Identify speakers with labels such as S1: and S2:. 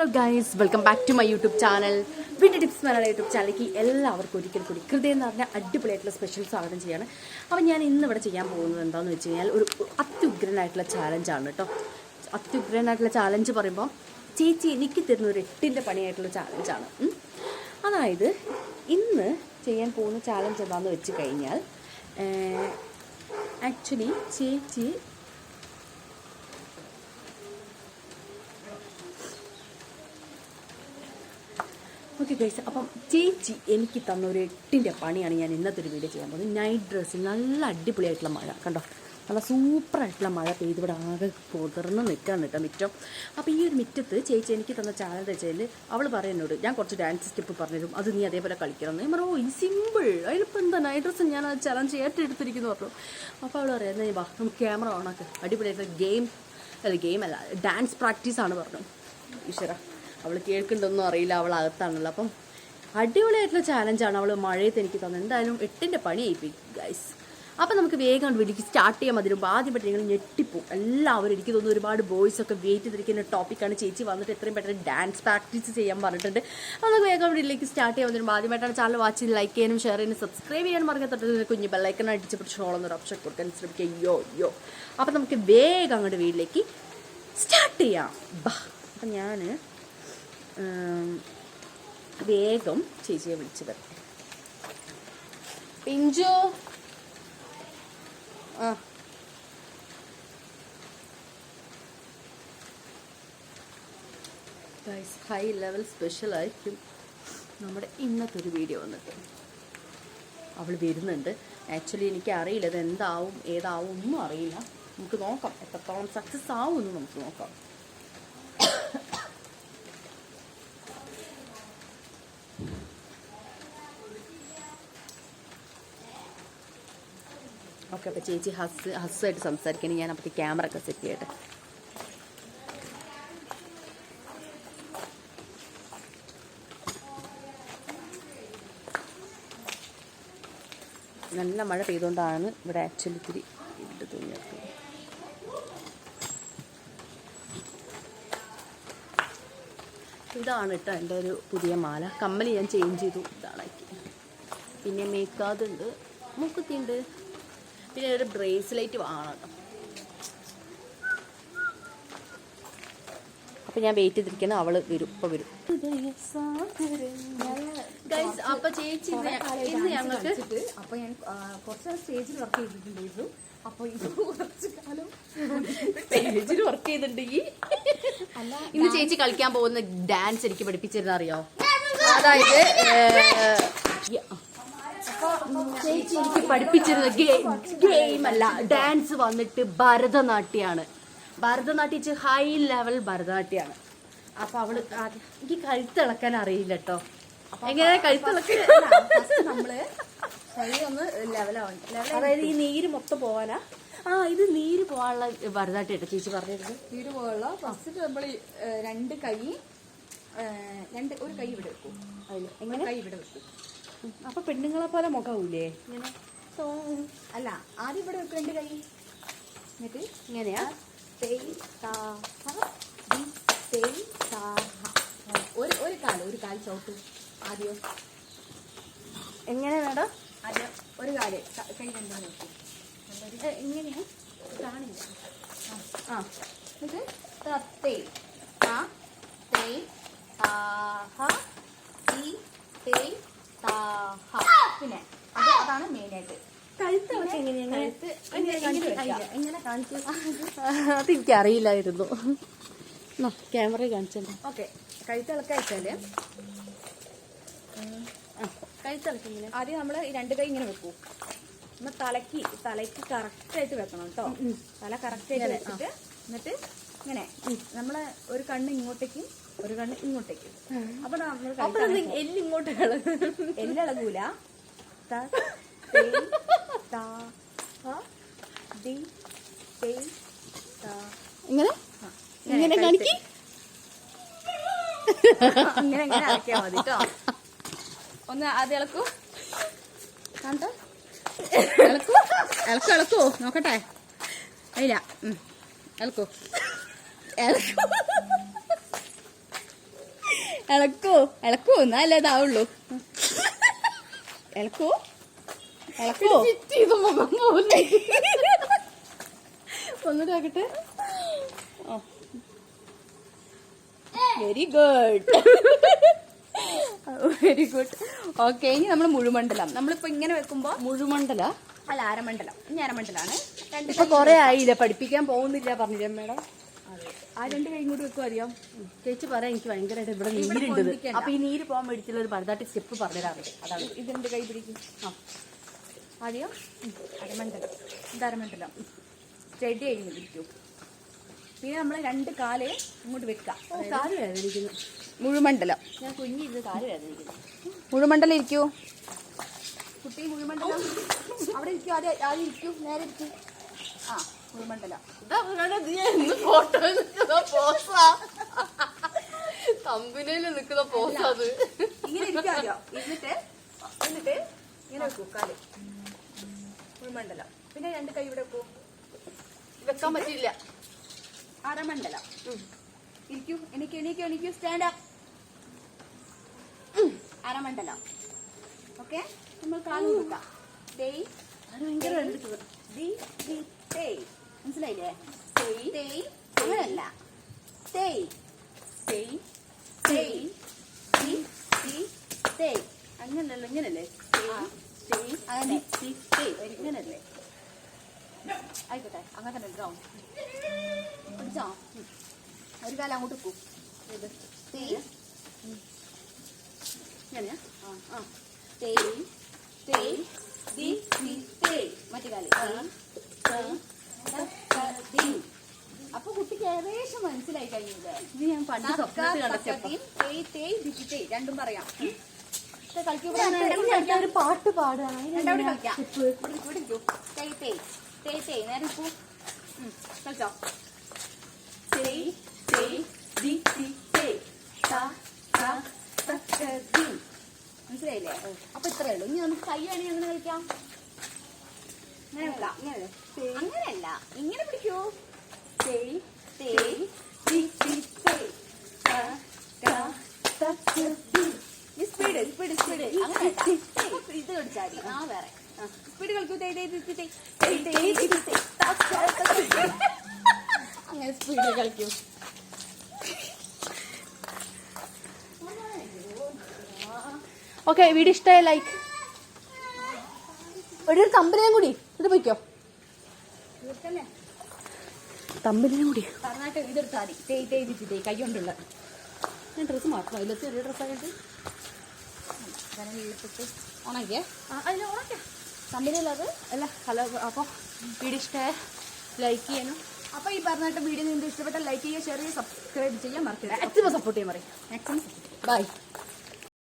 S1: Hello guys welcome back to my YouTube channel വീട്ടിൽ tips Malayalam YouTube ചാനലിലേക്ക് എല്ലാവർക്കും ഒരിക്കൽ കൂടി ഹൃദയം എന്ന് പറഞ്ഞാൽ അടിപൊളിയായിട്ടുള്ള സ്പെഷ്യൽ സ്വാഗതം ചെയ്യാണ്. അപ്പോൾ ഞാൻ ഇന്ന് ഇവിടെ ചെയ്യാൻ പോകുന്നത് എന്താണെന്ന് വെച്ച് കഴിഞ്ഞാൽ ഒരു അത്യുഗ്രനായിട്ടുള്ള ചാലഞ്ചാണ് കേട്ടോ. അത്യുഗ്രനായിട്ടുള്ള ചാലഞ്ച് പറയുമ്പോൾ ചേച്ചി എനിക്ക് തരുന്ന ഒരു എട്ടിന്റെ പണിയായിട്ടുള്ള ചാലഞ്ചാണ്. അതായത് ഇന്ന് ചെയ്യാൻ പോകുന്ന ചാലഞ്ച് എന്താണെന്ന് വെച്ച് കഴിഞ്ഞാൽ ആക്ച്വലി ചേച്ചി ഓക്കെ ഗൈസ് അപ്പം ചേച്ചി എനിക്ക് തന്ന ഒരു എട്ടിന്റെ പണിയാണ് ഞാൻ ഇന്നത്തെ ഒരു വീഡിയോ ചെയ്യാൻ പോകുന്നത്. നൈറ്റ് ഡ്രസ്സിൽ നല്ല അടിപൊളിയായിട്ടുള്ള മഴ കണ്ടോ? നല്ല സൂപ്പറായിട്ടുള്ള മഴ പെയ്ത് ഇവിടെ ആകെ പുതിർന്ന് നിൽക്കാൻ കേട്ടോ മിറ്റം. അപ്പോൾ ഈ ഒരു മിറ്റത്ത് ചേച്ചി എനിക്ക് തന്ന ചാനൽ വെച്ചാൽ അവൾ പറയുന്നോട് ഞാൻ കുറച്ച് ഡാൻസ് സ്റ്റെപ്പ് പറഞ്ഞുതരും. അത് നീ അതേപോലെ കളിക്കണം. എന്ന് പറഞ്ഞു ഓ ഈ സിമ്പിൾ അതിലിപ്പോൾ എന്താ നൈറ്റ് ഡ്രസ്സ് ഞാൻ ആ ചലഞ്ച് ഏറ്റെടുത്തിരിക്കുന്നു പറഞ്ഞു. അപ്പോൾ അവൾ പറയുന്നത് വാ നമുക്ക് ക്യാമറ ഓണാക്ക് അടിപൊളിയായിട്ട് ഗെയിം അല്ല ഗെയിം അല്ല ഡാൻസ് പ്രാക്ടീസാണ് പറഞ്ഞു. ഈശ്വര. അവൾ കേൾക്കുന്നുണ്ടൊന്നും അറിയില്ല അവൾ അകത്താണല്ലോ. അപ്പം അടിപൊളിയായിട്ടുള്ള ചാലഞ്ചാണ് അവൾ മഴയത്ത് എനിക്ക് തന്നത്. എന്തായാലും എട്ടിന്റെ പണിയായിപ്പോയി ഗൈസ് അപ്പം നമുക്ക് വേഗം വീട്ടിലേക്ക് സ്റ്റാർട്ട് ചെയ്യാൻ മതി മുമ്പ് ആദ്യം പെട്ടെന്ന് നിങ്ങൾ ഞെട്ടിപ്പോവും. എല്ലാവരും എനിക്ക് തോന്നുന്നു ഒരുപാട് ബോയ്സ് ഒക്കെ വെയിറ്റ് ചെയ്തിരിക്കുന്ന ടോപ്പിക്കാണ് ചേച്ചി വന്നിട്ട് എത്രയും പെട്ടെന്ന് ഡാൻസ് പ്രാക്ടീസ് ചെയ്യാൻ പറഞ്ഞിട്ടുണ്ട്. അപ്പോൾ നമുക്ക് വേഗം വീട്ടിലേക്ക് സ്റ്റാർട്ട് ചെയ്യാൻ മതി ആദ്യമായിട്ടാണ് ചാനൽ വാച്ച് ചെയ്ത് ലൈക്ക് ചെയ്യാനും ഷെയർ ചെയ്യാനും സബ്സ്ക്രൈബ് ചെയ്യാൻ പറഞ്ഞ തൊട്ട് കുഞ്ഞ് ബെല്ലൈക്കൺ അടിച്ച് പിടിച്ചോളം എന്നൊരു ഓപ്ഷൻ കൊടുക്കാൻ ശ്രമിക്കുക. യോ യോ അപ്പം നമുക്ക് വേഗം അങ്ങോട്ട് വീട്ടിലേക്ക് സ്റ്റാർട്ട് ചെയ്യാം. ബാ അപ്പം ഞാൻ വേഗം ചേച്ചിയെ വിളിച്ചു വരാം. പിഞ്ചു. ആ. ഹൈ ലെവൽ സ്പെഷ്യൽ ആയിരിക്കും. നമ്മുടെ ഇന്നത്തെ ഒരു വീഡിയോ വന്നിട്ട്. അവൾ വരുന്നുണ്ട്. ആക്ച്വലി എനിക്ക് അറിയില്ല ഇത് എന്താവും ഏതാവും ഒന്നും അറിയില്ല. നമുക്ക് നോക്കാം എത്രത്തോളം സക്സസ് ആവും എന്ന് നമുക്ക് നോക്കാം. ഓക്കെ അപ്പോൾ ചേച്ചി ഹസ് ഹസ്സായിട്ട് സംസാരിക്കണം. ഞാൻ അപ്പോൾ ക്യാമറ ഒക്കെ സെറ്റ് ചെയ്യട്ടെ. നല്ല മഴ പെയ്തുകൊണ്ടാണ് ഇവിടെ ആക്ച്വലി ഇത്തിരി ഇട്ട് തോന്നിയത്. ഇതാണ് കേട്ടോ എന്റെ ഒരു പുതിയ മാല. കമ്മൽ ഞാൻ ചേഞ്ച് ചെയ്തു. ഇതാണ് പിന്നെ മേക്കാതുണ്ട് ഉണ്ട്. മൂക്കുത്തി ഉണ്ട് പിന്നെ ഒരു ബ്രേസ്ലെറ്റ് വാങ്ങണം കേട്ടോ. അപ്പൊ ഞാൻ വെയിറ്റ് ചെയ്തിരിക്കുന്ന അവൾ വരും ഇപ്പൊ വരും. Guys, അപ്പൊ ചേച്ചി ഇന്ന് ഞങ്ങൾക്ക്
S2: അപ്പൊ ഞാൻ കുറച്ച് സ്റ്റേജിൽ വർക്ക് ചെയ്തിട്ടുണ്ടായിരുന്നു. അപ്പൊ ഇത് കുറച്ച് കാലം
S1: സ്റ്റേജിൽ വർക്ക് ചെയ്തിട്ടുണ്ടെങ്കിൽ ഇന്ന് ചേച്ചി കളിക്കാൻ പോകുന്ന ഡാൻസ് എനിക്ക് പഠിപ്പിച്ചിരുന്ന അറിയോ? അതായത് ചേച്ചി എനിക്ക് പഠിപ്പിച്ചിരുന്ന ഗെയിം ഗെയിം അല്ല ഡാൻസ് വന്നിട്ട് ഭരതനാട്യാണ്. ഭരതനാട്യം ഹൈ ലെവൽ ഭരതനാട്യമാണ് അപ്പൊ അവൾ എനിക്ക് കഴുത്തിളക്കാൻ അറിയില്ല കേട്ടോ എങ്ങനെ കഴുത്തിളക്കാൻ
S2: നമ്മൾ ഒന്ന് ലെവലാവണം
S1: അതായത് ഈ നീര് മൊത്തം പോവാനാ? ആ ഇത് നീര് പോവാനുള്ള ഭരതനാട്യം കേട്ടോ ചേച്ചി പറഞ്ഞിരുന്നു
S2: നീര് പോവാനുള്ള. ഫസ്റ്റ് നമ്മൾ രണ്ട് കൈ രണ്ട് ഒരു കൈ ഇവിടെ വെക്കും.
S1: അതിൽ
S2: എങ്ങനെ? കൈ ഇവിടെ വെക്കും.
S1: അപ്പൊ പെണ്ണുങ്ങളെ പോലെ മുഖാവൂലേ ഇങ്ങനെ.
S2: അല്ല ആദ്യം ഇവിടെ വെക്കും രണ്ട് കൈ. എന്നിട്ട്?
S1: ഇങ്ങനെയാ.
S2: ഒരു ഒരു കാൽ ഒരു കാൽ ചവിട്ട്. ആദ്യം.
S1: എങ്ങനെ വേണം
S2: ആദ്യം ഒരു കാൽ ക- കൈ രണ്ടും വെക്കും
S1: എങ്ങനെയാ കാണില്ല.
S2: ആ. എന്നിട്ട്? തത്തേ ത തേ താ ഹ തി തേ താ പിന്നെ അത് അതാണ്
S1: കാണിച്ചു അതെനിക്ക് അറിയില്ലായിരുന്നു ക്യാമറ കാണിച്ചോ
S2: ഓക്കെ. കഴുത്തിളക്ക
S1: വെച്ചാൽ
S2: ആദ്യം നമ്മൾ രണ്ട് കൈ ഇങ്ങനെ വെക്കൂ. നമ്മ തലക്ക് തലക്ക് കറക്റ്റ് ആയിട്ട് വെക്കണം കേട്ടോ. തല കറക്റ്റ് ആയിട്ട് വെച്ചിട്ട് എന്നിട്ട് ഇങ്ങനെ നമ്മൾ ഒരു കണ്ണ് ഇങ്ങോട്ടേക്കും ഒരു കണ്ണ് ഇങ്ങോട്ടേക്ക്. അപ്പൊ നമ്മൾ
S1: എല്ലാം ഇങ്ങോട്ട്
S2: എല്ലളകൂല
S1: ഇങ്ങനെ? ഇങ്ങനെ കാണിക്ക്.
S2: ഇങ്ങനെ ഇങ്ങനെ അടക്കിയാ മതി കേട്ടോ ഒന്ന് ആദ്യം ഇളക്കൂ. കണ്ടോ ഇളക്കൂ. ഇളക്കൂ ഇളക്കൂ. നോക്കട്ടെ. ഇല്ല. ഉം. ഇളക്കൂ. ഇളക്കൂ. ഇളക്കോ ഇളക്കോ എന്നാലേ ഇതാവുള്ളൂ. ഇളക്കോ ഇളക്കോ.
S1: ഒന്നുകൂടെ ആക്കട്ടെ.
S2: Very good very good okay ഇനി നമ്മൾ മുഴുമണ്ഡലം. നമ്മളിപ്പോ ഇങ്ങനെ വെക്കുമ്പോ
S1: മുഴുമണ്ഡല?
S2: അല്ല അരമണ്ഡലം. ഇനി അരമണ്ഡലാണ്.
S1: ഇപ്പൊ കൊറേ ആയില്ല? പഠിപ്പിക്കാൻ പോകുന്നില്ല പറഞ്ഞില്ലേ മേഡം
S2: ആ രണ്ട് കൈ കൂടി വെക്കും അറിയാം
S1: ചേച്ചി പറയാം എനിക്ക് ഭയങ്കരമായിട്ട് ഇവിടെ നീരുണ്ട്. അപ്പൊ ഈ നീര് പോകാൻ മേടിച്ചുള്ള ഒരു ഭരതാട്ടി സ്റ്റെപ്പ് പറഞ്ഞുതരാറുണ്ട് അതാണ്.
S2: ഇതിന്റെ കൈ പിടിക്കും. ആ. അറിയാം അരമണ്ഡലം ഇത് അരമണ്ഡലം സ്റ്റഡി കഴിഞ്ഞ് പിടിക്കൂ പിന്നെ നമ്മൾ രണ്ട് കാൽ ഇങ്ങോട്ട് വെക്കാം
S1: കാൽ വേദനിക്കുന്നു.
S2: മുഴുമണ്ഡലം.
S1: ഞാൻ കുഞ്ഞിരുന്ന് കാൽ വേദനിക്കുന്നു.
S2: മുഴുമണ്ഡലം ഇരിക്കൂ. കുട്ടി മുഴുമണ്ഡലം. അവിടെ ഇരിക്കൂ ആദ്യം ആദ്യം ഇരിക്കൂ നേരെ ഇരിക്കൂ. ആ. മുഴുമണ്ഡലം
S1: ഫോട്ടോ നിൽക്കുന്ന പോസാ തമ്പിനയിൽ നിൽക്കുന്ന പോസാ അത്.
S2: ഇങ്ങനെ ഇരിക്കും ആദ്യം എന്നിട്ട് എന്നിട്ട് ഇങ്ങനെ വെക്കൂ കാൽ. മുഴുമണ്ഡലം പിന്നെ രണ്ട് കൈ ഇവിടെ വെക്കൂ.
S1: വെക്കാൻ പറ്റില്ല
S2: അരമണ്ഡലം. ഇരിക്കൂ എനിക്ക് എനിക്ക് എനിക്ക് സ്റ്റാൻഡ് അപ്പ് അരമണ്ഡലം. ഓക്കെ നമ്മൾ
S1: കാൽ ഭയങ്കര
S2: മനസ്സിലായില്ലേ തേയ് അങ്ങനല്ല തേയ് തേയ് തേയ് തേയ്
S1: അങ്ങനല്ല ഇങ്ങനല്ലേ
S2: അങ്ങനെ ഇങ്ങനല്ലേ ആയിക്കോട്ടെ അങ്ങനെ തന്നെ എടുക്കാം പിടിച്ചോ ഒരു കാലം അങ്ങോട്ട് വെക്കൂ ഇത് തേയ്
S1: ഇങ്ങനെയാ
S2: ആ തേയ് ദി ദി തേയ് മറ്റേ കാലം തേയ് ത, ത, ദി. അപ്പൊ കുട്ടിക്ക് ഏകദേശം മനസ്സിലായി കഴിഞ്ഞത്
S1: ഇത് ഞാൻ പണ്ട്
S2: തേയ് തേയ് തേയ് രണ്ടും പറയാം.
S1: ഒരു പാട്ട്
S2: രണ്ടവിടെ കളിക്കാം. തേയ് തേയ് തേയ് തേയ്. നേരെ കളിച്ചോ. തേയ് തേയ് തേയ്. ദി. മനസ്സിലായില്ലേ? അപ്പൊ ഇത്രയേ ഉള്ളൂ. ഇനി നമുക്ക് കൈ വേണമെങ്കിൽ അങ്ങനെ കളിക്കാം? അങ്ങനെയല്ല. ഇങ്ങനെ പിടിക്കൂ. തേയ് തേയ് ദി തേയ് ത ത ത ത, ദി. ഈ സ്പീഡ് സ്പീഡ് സ്പീഡ് ഇത് കളിച്ചാൽ ആ വേറെ. സ്പീഡ് കളിക്കൂ. അങ്ങനെ കളിക്കൂ.
S1: ഓക്കെ വീഡിയോ ഇഷ്ടമായ ലൈക്ക് ഒരു തമ്പനെയും കൂടി. ഇത് പോയിക്കോ. തമ്പനെയും കൂടി.
S2: പറഞ്ഞാട്ട് ഇതെടുത്താൽ മതി. തേയ് തേയ് തേയ് കൈ കൊണ്ടുള്ള
S1: ഞാൻ ഡ്രസ്സ് മാറ്റണം. അതിൽ ചെറിയ ഡ്രസ്സായിട്ട്
S2: ഉണക്കിയേ?
S1: അതിൽ ഓക്കെ തമ്പിലത് അല്ല ഹലോ അപ്പോൾ വീഡിയോ ഇഷ്ടമായ ലൈക്ക് ചെയ്യാനും.
S2: അപ്പോൾ ഈ പറഞ്ഞിട്ട് വീഡിയോ നിങ്ങൾക്ക് ഇഷ്ടപ്പെട്ട ലൈക്ക് ചെയ്യുക ഷെയർ ചെയ്യുക സബ്സ്ക്രൈബ് ചെയ്യാൻ മറക്കില്ല
S1: മാക്സിമം സപ്പോർട്ട് ചെയ്യാൻ പറയും.
S2: Maximum
S1: by